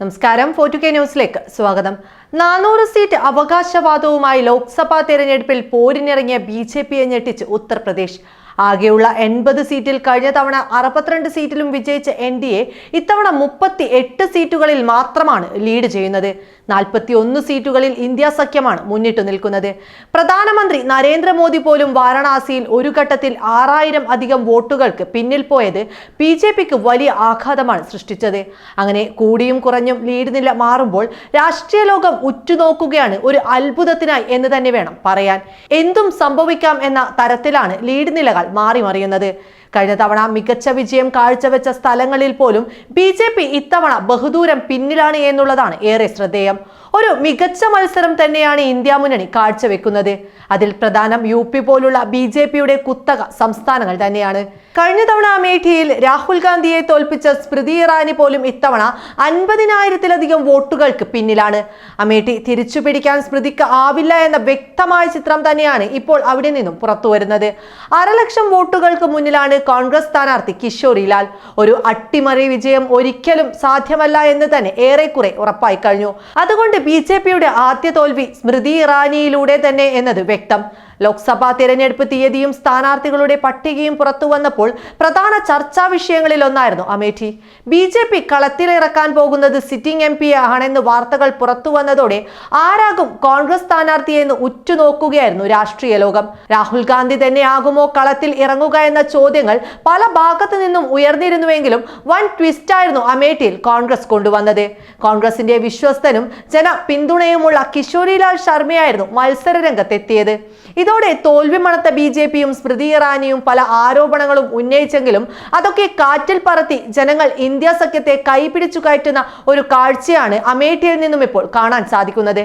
നമസ്കാരം. ഫോർട്ടു കെ ന്യൂസിലേക്ക് സ്വാഗതം. നാനൂറ് സീറ്റ് അവകാശവാദവുമായി ലോക്സഭാ തെരഞ്ഞെടുപ്പിൽ പോരിനിറങ്ങിയ ബി ജെ പിയെ ഞെട്ടിച്ച് ഉത്തർപ്രദേശ്. ആകെയുള്ള എൺപത് സീറ്റിൽ കഴിഞ്ഞ തവണ അറുപത്തിരണ്ട് സീറ്റിലും വിജയിച്ച എൻ ഡി എ ഇത്തവണ മുപ്പത്തി എട്ട് സീറ്റുകളിൽ മാത്രമാണ് ലീഡ് ചെയ്യുന്നത്. നാൽപ്പത്തി ഒന്ന് സീറ്റുകളിൽ ഇന്ത്യ സഖ്യമാണ് മുന്നിട്ടു നിൽക്കുന്നത്. പ്രധാനമന്ത്രി നരേന്ദ്രമോദി പോലും വാരണാസിയിൽ ഒരു ഘട്ടത്തിൽ ആറായിരം അധികം വോട്ടുകൾക്ക് പിന്നിൽ പോയത് ബി ജെ പിക്ക് വലിയ ആഘാതമാണ് സൃഷ്ടിച്ചത്. അങ്ങനെ കൂടിയും കുറഞ്ഞും ലീഡ് നില മാറുമ്പോൾ രാഷ്ട്രീയ ലോകം ഉറ്റുനോക്കുകയാണ് ഒരു അത്ഭുതത്തിനായി എന്ന് തന്നെ വേണം പറയാൻ. എന്തും സംഭവിക്കാം എന്ന തരത്തിലാണ് ലീഡ് നിലകൾ മാറി മറിയുന്നത്. കഴിഞ്ഞ തവണ മികച്ച വിജയം കാഴ്ചവെച്ച സ്ഥലങ്ങളിൽ പോലും ബി ജെ പി ഇത്തവണ ബഹുദൂരം പിന്നിലാണ് എന്നുള്ളതാണ് ഏറെ ശ്രദ്ധേയം. ഒരു മികച്ച മത്സരം തന്നെയാണ് ഇന്ത്യ മുന്നണി കാഴ്ചവെക്കുന്നത്. അതിൽ പ്രധാനം യു പി പോലുള്ള ബി ജെ പിയുടെ കുത്തക സംസ്ഥാനങ്ങൾ തന്നെയാണ്. കഴിഞ്ഞ തവണ അമേഠിയിൽ രാഹുൽ ഗാന്ധിയെ തോൽപ്പിച്ച സ്മൃതി ഇറാനി പോലും ഇത്തവണ അൻപതിനായിരത്തിലധികം വോട്ടുകൾക്ക് പിന്നിലാണ്. അമേഠി തിരിച്ചു പിടിക്കാൻ സ്മൃതിക്ക് ആവില്ല എന്ന വ്യക്തമായ ചിത്രം തന്നെയാണ് ഇപ്പോൾ അവിടെ നിന്നും പുറത്തു വരുന്നത് അരലക്ഷം വോട്ടുകൾക്ക് മുന്നിലാണ് കോൺഗ്രസ് സ്ഥാനാർത്ഥി കിഷോറി ലാൽ ഒരു അട്ടിമറി വിജയം ഒരിക്കലും സാധ്യമല്ല എന്ന് തന്നെ ഏറെക്കുറെ ഉറപ്പായി കഴിഞ്ഞു. അതുകൊണ്ട് ബി ആദ്യ തോൽവി സ്മൃതി ഇറാനിയിലൂടെ തന്നെ എന്നത് വ്യക്തം. ലോക്സഭാ തിരഞ്ഞെടുപ്പ് തീയതിയും സ്ഥാനാർത്ഥികളുടെ പട്ടികയും പുറത്തു വന്നപ്പോൾ പ്രധാന ചർച്ചാ വിഷയങ്ങളിൽ ഒന്നായിരുന്നു അമേഠി. ബി ജെ പി കളത്തിലിറക്കാൻ പോകുന്നത് സിറ്റിംഗ് എം പി ആണെന്ന് വാർത്തകൾ പുറത്തു വന്നതോടെ ആരാകും കോൺഗ്രസ് സ്ഥാനാർത്ഥിയെന്ന് ഉറ്റുനോക്കുകയായിരുന്നു രാഷ്ട്രീയ ലോകം. രാഹുൽ ഗാന്ധി തന്നെ തന്നെയാകുമോ കളത്തിൽ ഇറങ്ങുക എന്ന ചോദ്യങ്ങൾ പല ഭാഗത്തു നിന്നും ഉയർന്നിരുന്നുവെങ്കിലും വൻ ട്വിസ്റ്റായിരുന്നു അമേഠിയിൽ കോൺഗ്രസ് കൊണ്ടുവന്നത്. കോൺഗ്രസിന്റെ വിശ്വസ്തനും ജന പിന്തുണയുമുള്ള കിഷോരിലാൽ ശർമ്മയായിരുന്നു മത്സര രംഗത്തെത്തിയത്. ഇതോടെ തോൽവി മണത്ത ബി ജെ പിയും സ്മൃതി ഇറാനിയും പല ആരോപണങ്ങളും ഉന്നയിച്ചെങ്കിലും അതൊക്കെ കാറ്റിൽ പറത്തി ജനങ്ങൾ ഇന്ത്യ സഖ്യത്തെ കൈപിടിച്ചു കയറ്റുന്ന ഒരു കാഴ്ചയാണ് അമേഠിയിൽ നിന്നും ഇപ്പോൾ കാണാൻ സാധിക്കുന്നത്.